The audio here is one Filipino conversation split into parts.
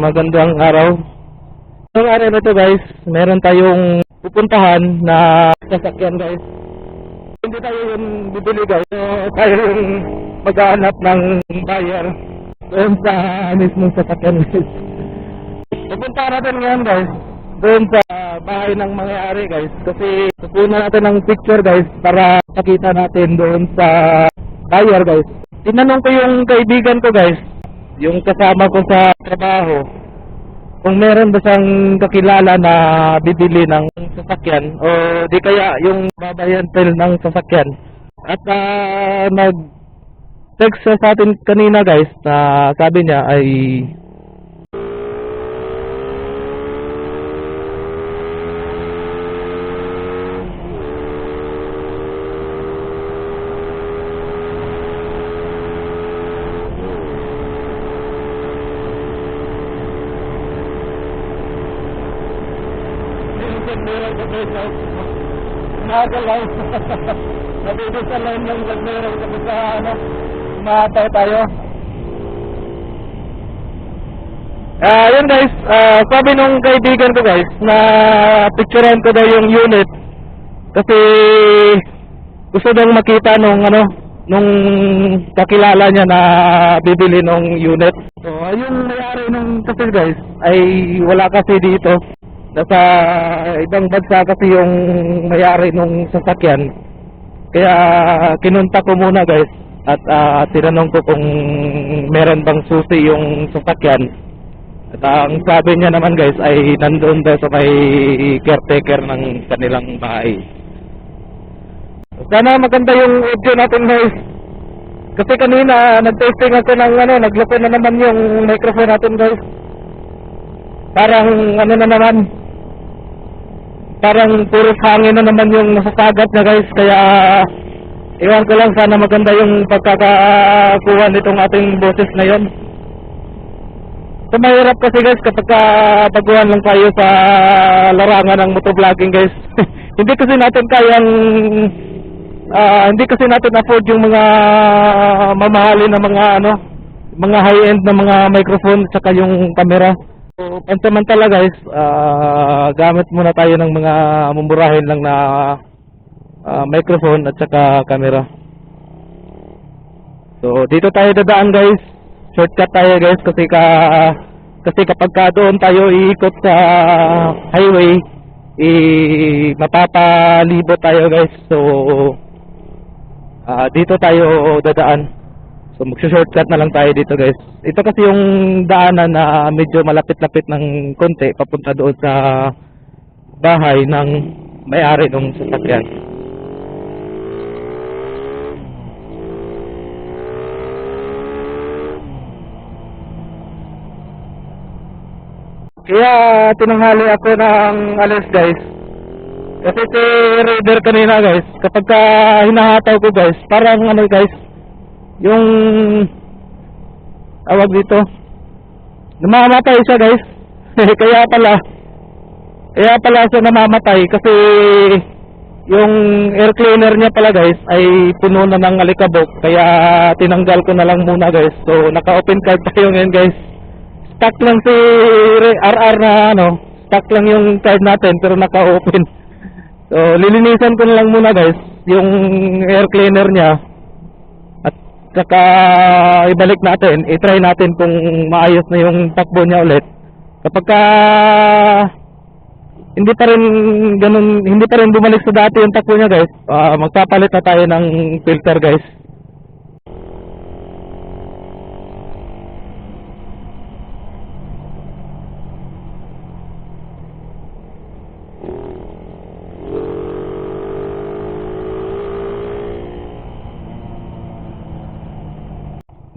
Magandang araw. Ngayong araw na to guys, meron tayong pupuntahan na sasakyan guys. Hindi tayo yung bibili guys, so, tayo yung maghahanap ng buyer doon sa mismong sasakyan guys. Pupunta natin ngayon guys, doon sa bahay ng mangyayari guys. Kasi kukunan natin ng picture guys para makita natin doon sa buyer guys. Tinanong ko yung kaibigan ko guys, yung kasama ko sa trabaho, kung meron ba siyang kakilala na bibili ng sasakyan o di kaya yung babayantel ng sasakyan. At ah, nag text siya sa atin kanina guys na sabi niya ay presyo. Nakagalaw. Nabibigyan lang yung meron kami sa ano, matay tayo. Ah, yun guys, ah, sabi nung kaibigan ko guys, na picturean ko daw yung unit kasi gusto daw makita nung ano, nung kakilala niya na bibili nung unit. So, yung mayari nung kasi guys, ay wala kasi dito. Nasa ibang bansa kasi yung mayari nung sasakyan. Kaya kinunta ko muna guys at ah, tinanong ko kung meron bang susi yung sasakyan. At ang sabi niya naman guys ay nandoon daw sa may caretaker ng kanilang bahay. Sana maganda yung audio natin guys. Kasi kanina nag-testing ako ng ano, nagloko na naman yung microphone natin guys. Parang ano na naman, parang puro hangin na naman yung nasasagat na guys. Kaya iwan ko lang sana maganda yung pagkakakuha nitong ating boses na yon. So mahirap kasi guys kapag ka baguhan lang tayo sa larangan ng motovlogging guys. hindi kasi natin kayang ah, hindi kasi natin afford yung mga mamahalin na mga ano, mga high-end na mga microphone saka yung camera. So pansamantala guys, ah, gamit muna tayo ng mga mumurahin lang na ah, microphone at saka camera. So dito tayo dadaan guys. Shortcut tayo guys kasi ka kasi kapag ka doon tayo iikot sa highway i mapapalibo tayo guys. So ah, dito tayo dadaan. So magsa-shortcut na lang tayo dito guys. Ito kasi yung daanan na medyo malapit-lapit ng konti papunta doon sa bahay ng may-ari ng sasakyan. Kaya tinanghali ako ng alas guys. Kasi si Raider kanina guys, kapag ka hinahataw ko guys, parang ano guys, yung awag dito, namamatay siya guys. kaya pala, kaya pala siya namamatay kasi yung air cleaner niya pala guys ay puno na ng alikabok kaya tinanggal ko na lang muna guys. So naka-open card tayo ngayon guys. Stuck lang si RR na ano, stuck lang yung card natin pero naka-open. So lilinisan ko na lang muna guys yung air cleaner niya at saka ibalik natin, i-try natin kung maayos na yung takbo niya ulit. Kapag ka hindi pa rin ganun, hindi pa rin bumalik sa dati yung takbo niya guys, ah, magpapalit na tayo ng filter guys.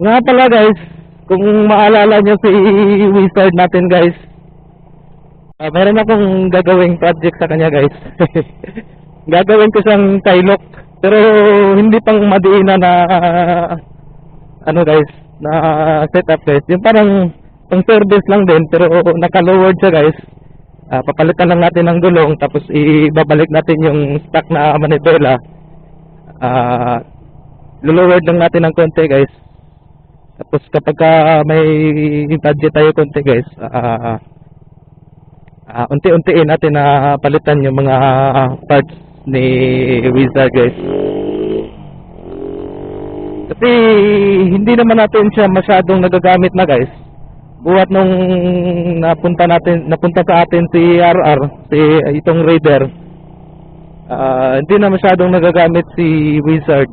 Nga pala guys, kung maalala nyo si Wizard natin guys, ah, meron akong gagawing project sa kanya guys. gagawin ko siyang Tylok, pero hindi pang madiina na ano guys, na setup guys. Yung parang pang service lang din, pero naka-lowered siya guys. Ah, papalitan lang natin ng gulong, tapos ibabalik natin yung stock na manibela. Ah, luluward lang natin ng konti guys Tapos kapag ka may budget tayo konti guys, ah ah, unti-untiin natin na palitan yung mga parts ni Wizard guys. Kasi hindi naman natin siya masyadong nagagamit na guys. Buhat nung napunta natin napunta sa atin si RR, si itong Raider. ah, hindi na masyadong nagagamit si Wizard.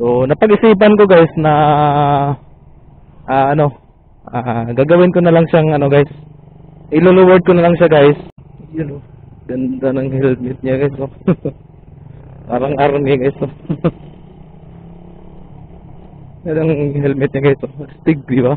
So napag-isipan ko guys na ah, ano, ah, gagawin ko na lang siyang ano guys. Iluluward ko na lang siya guys. Yun oh. Ganda ng helmet niya guys. Oh. Parang army guys. Oh. Ganda ng helmet niya guys. Oh. Stig, di ba?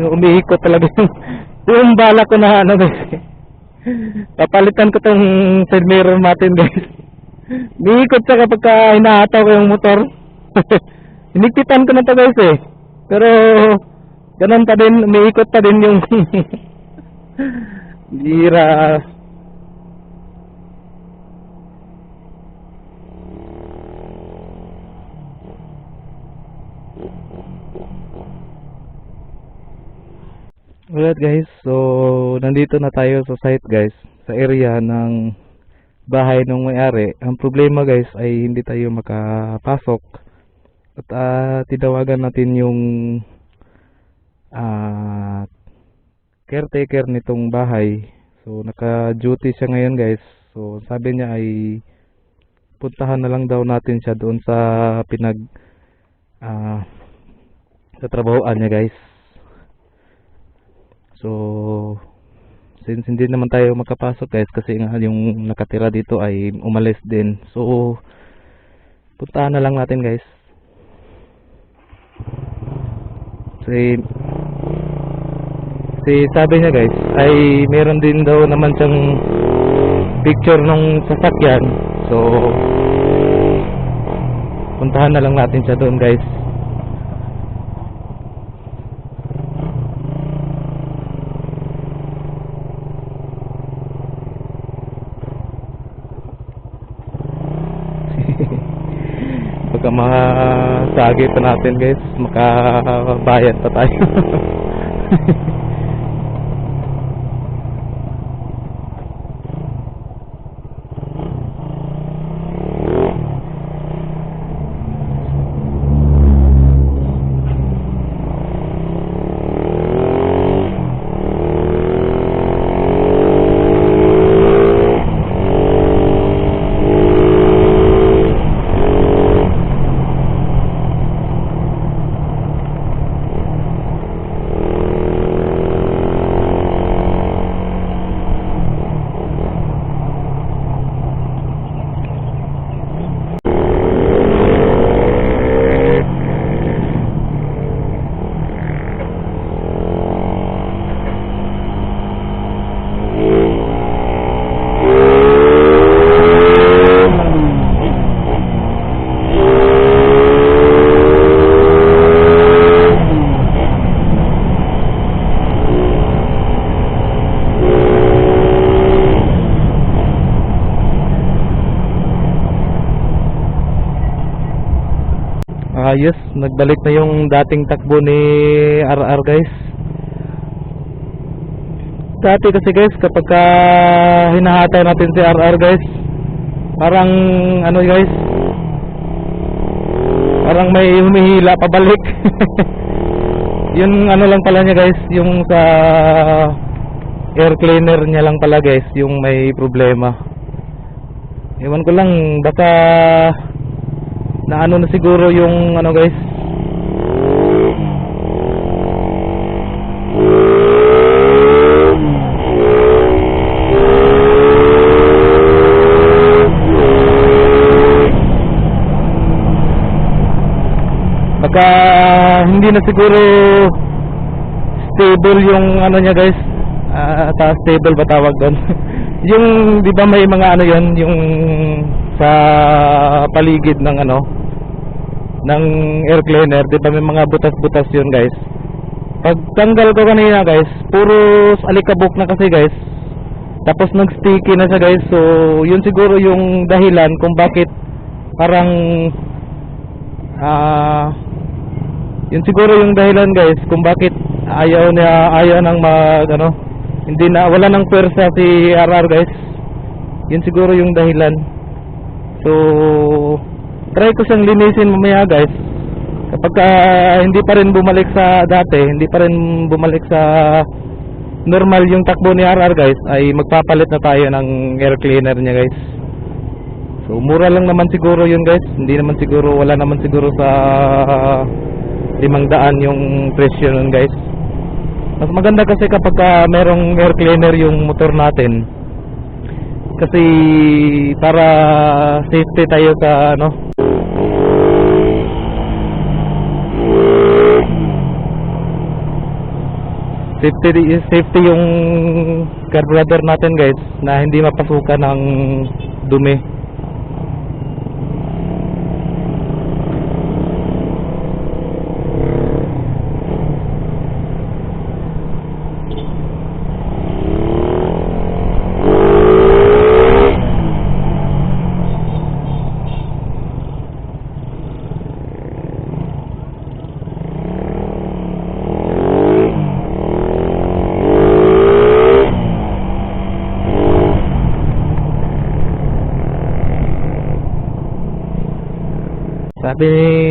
Yung umiikot talaga yung, yung bala ko na ano guys. Papalitan ko tong side mirror natin guys. Umiikot siya kapag ka hinahataw ko yung motor. Inikitan ko na to guys eh. Pero ganun pa din, umiikot pa din yung Bira. Alright guys, so nandito na tayo sa site guys, sa area ng bahay ng may-ari. Ang problema guys ay hindi tayo makapasok at ah, tinawagan natin yung ah, caretaker nitong bahay. So naka-duty siya ngayon guys. So sabi niya ay puntahan na lang daw natin siya doon sa pinag ah, sa trabahoan niya guys. So, since hindi naman tayo makapasok guys kasi nga yung nakatira dito ay umalis din. So, puntahan na lang natin guys. Si si sabi niya guys ay meron din daw naman siyang picture nung sasakyan. So, puntahan na lang natin siya doon guys. Makasagi pa natin guys, makabayad pa tayo. nagbalik na yung dating takbo ni RR guys. Dati kasi guys, kapag ka hinahataw natin si RR guys, parang ano guys, parang may humihila pabalik. yung ano lang pala niya guys, yung sa air cleaner niya lang pala guys, yung may problema. Ewan ko lang, baka na ano na siguro yung ano guys pagka hindi na siguro stable yung ano niya guys. Ah ta stable ba tawag doon? Yung di ba may mga ano yon yung sa paligid ng ano? Ng air cleaner di ba may mga butas-butas yun guys? Pag tanggal ko kanina guys puro alikabok na kasi guys. Tapos nag-sticky na siya guys. So yun siguro yung dahilan kung bakit parang ah yun siguro yung dahilan guys kung bakit ayaw niya ayaw nang mag ano hindi na wala nang pwersa si RR guys. Yun siguro yung dahilan. So try ko siyang linisin mamaya guys. Kapag ah, hindi pa rin bumalik sa dati hindi pa rin bumalik sa normal yung takbo ni RR guys ay magpapalit na tayo ng air cleaner niya guys. So mura lang naman siguro yun guys. Hindi naman siguro wala naman siguro sa limang daan yung presyo nun guys. Mas maganda kasi kapag ah, merong air cleaner yung motor natin. Kasi para safety tayo sa ano. Safety safety yung carburetor natin guys na hindi mapasukan ng dumi.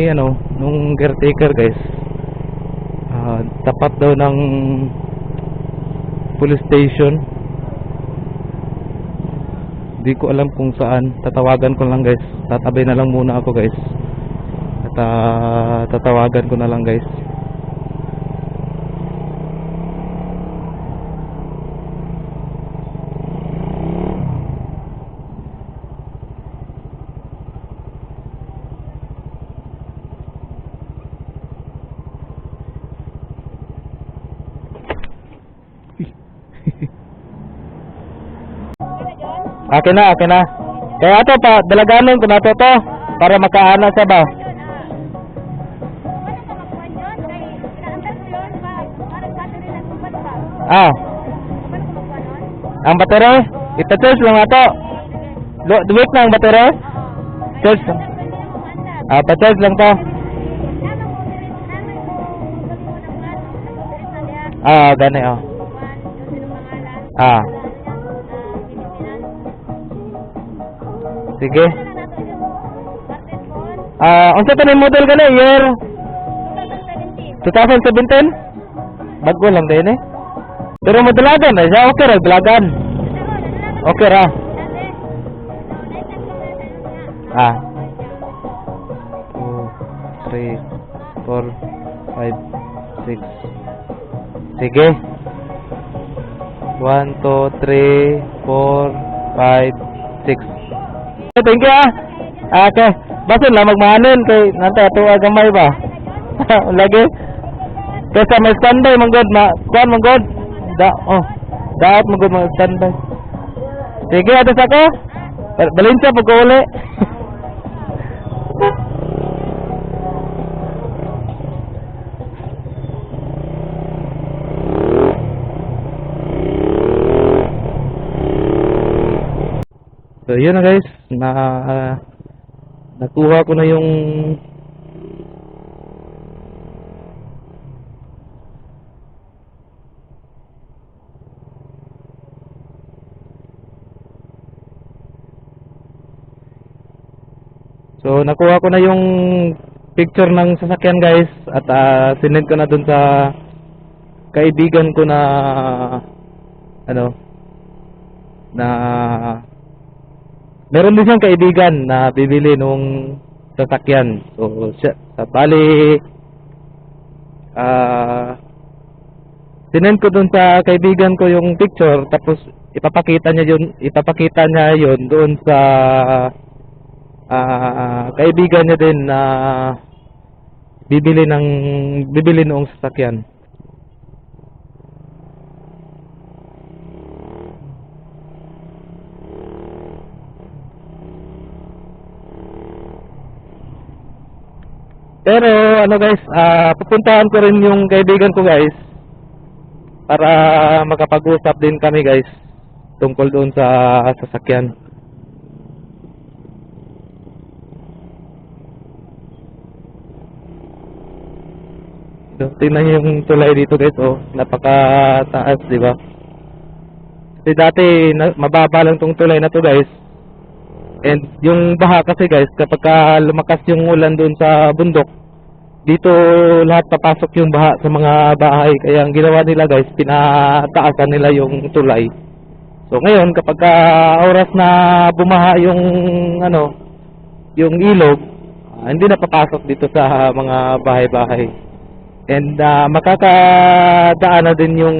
Ano, nung caretaker guys, ah, tapat daw ng police station. Di ko alam kung saan. Tatawagan ko lang guys. Tatabi na lang muna ako guys. At ah, tatawagan ko na lang guys. Akin na, akin na. Kaya ato pa, dalaganon ko na to to para makaana sa ba. Ah, ang batere, ita-charge lang ato. Wait na ang batere. Charge. Ah, pa-charge lang to. Ah, gani oh. Ah, sige. Ah, unsa ni model gani year 2017? Bago lang din eh. Pero madalagan na siya, okay ra, dalagan. Okay ra. Ah. 2, 3, 4, 5, 6. Sige. 1, 2, 3, 4, 5, 6. Thank you ah. Ah, Okay. Basin lang magmahanin kay nanta ato gamay ba. Lagi. Kaysa may standby manggod ma kuan manggod. Da oh. Dapat manggod mga standby. Sige ato sa ko. Bal- Balinsa pag uli. So yun na guys, na nakuha ko na yung So nakuha ko na yung picture ng sasakyan guys. At uh, sinend ko na dun sa kaibigan ko na ano na meron din siyang kaibigan na bibili nung sasakyan. So, siya, sa bali, ah, sinend ko dun sa kaibigan ko yung picture, tapos ipapakita niya yun, ipapakita niya yun doon sa ah, kaibigan niya din na bibili ng bibili noong sasakyan. Pero ano guys, ah pupuntahan ko rin yung kaibigan ko guys para makapag-usap din kami guys tungkol doon sa sasakyan. Tingnan niyo yung tulay dito guys, oh, napakataas, di ba? Kasi dati na, mababa lang tong tulay na to guys. And yung baha kasi guys, kapag ka lumakas yung ulan doon sa bundok, dito lahat papasok yung baha sa mga bahay. Kaya ang ginawa nila guys, pinataasan nila yung tulay. So ngayon, kapag ka oras na bumaha yung ano, yung ilog, ah, hindi na papasok dito sa mga bahay-bahay. And ah, makakadaan na din yung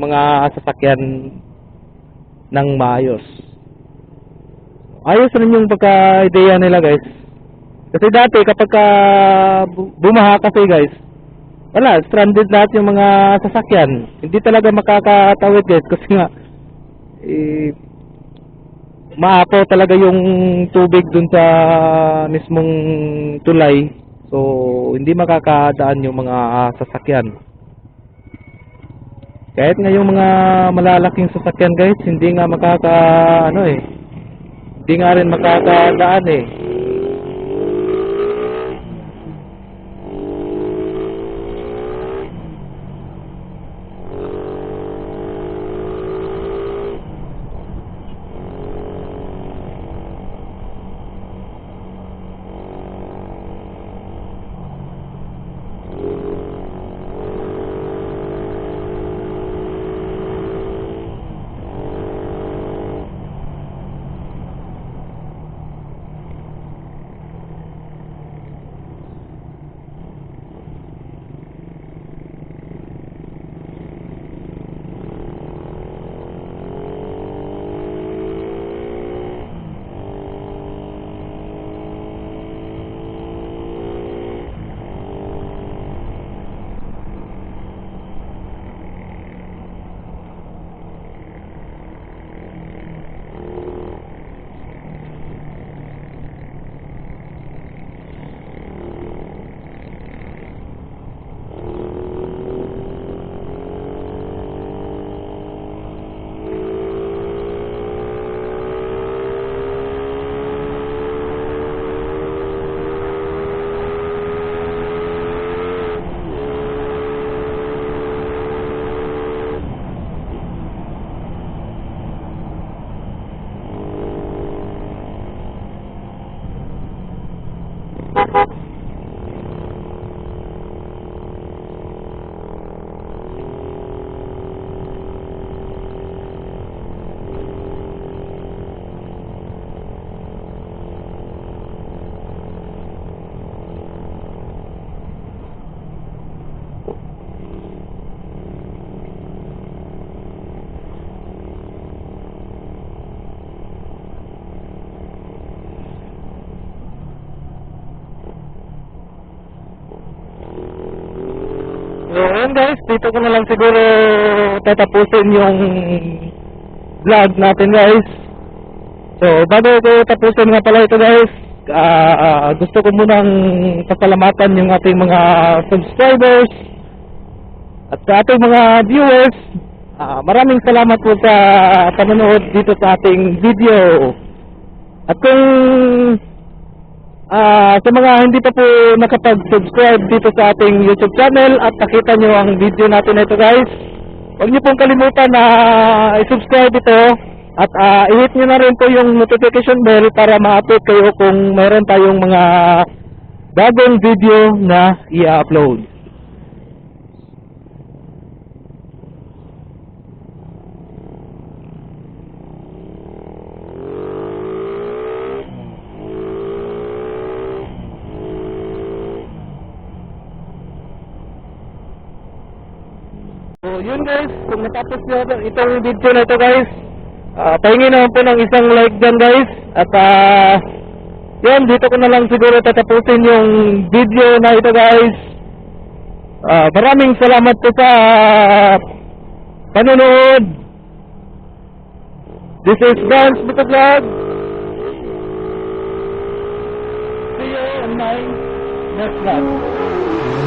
mga sasakyan ng maayos. Ayos rin yung pagka-ideya nila guys. Kasi dati kapag ka bu- bumaha kasi guys, wala, stranded lahat yung mga sasakyan. Hindi talaga makakatawid guys kasi nga eh, maapo talaga yung tubig dun sa mismong tulay. So, hindi makakadaan yung mga sasakyan. Kahit nga yung mga malalaking sasakyan guys, hindi nga makaka ano eh. Hindi nga rin makakadaan eh. Guys, dito ko na lang siguro tatapusin yung vlog natin guys. So, bago ko tapusin nga pala ito guys, ah, gusto ko munang pasalamatan yung ating mga subscribers at sa ating mga viewers. Ah, maraming salamat po sa panonood dito sa ating video. At kung Ah, sa mga hindi pa po nakapag-subscribe dito sa ating YouTube channel at nakita nyo ang video natin na ito guys, huwag nyo pong kalimutan na i-subscribe ito at ah, i-hit nyo na rin po yung notification bell para ma-update kayo kung meron tayong mga bagong video na i-upload. So yun guys, kung natapos nyo itong video na ito guys, uh, pahingin naman po ng isang like dyan guys. At ah, yan, dito ko na lang siguro tatapusin yung video na ito guys. Ah, maraming salamat po sa panonood. This is Dance Vlog. See you on my next vlog.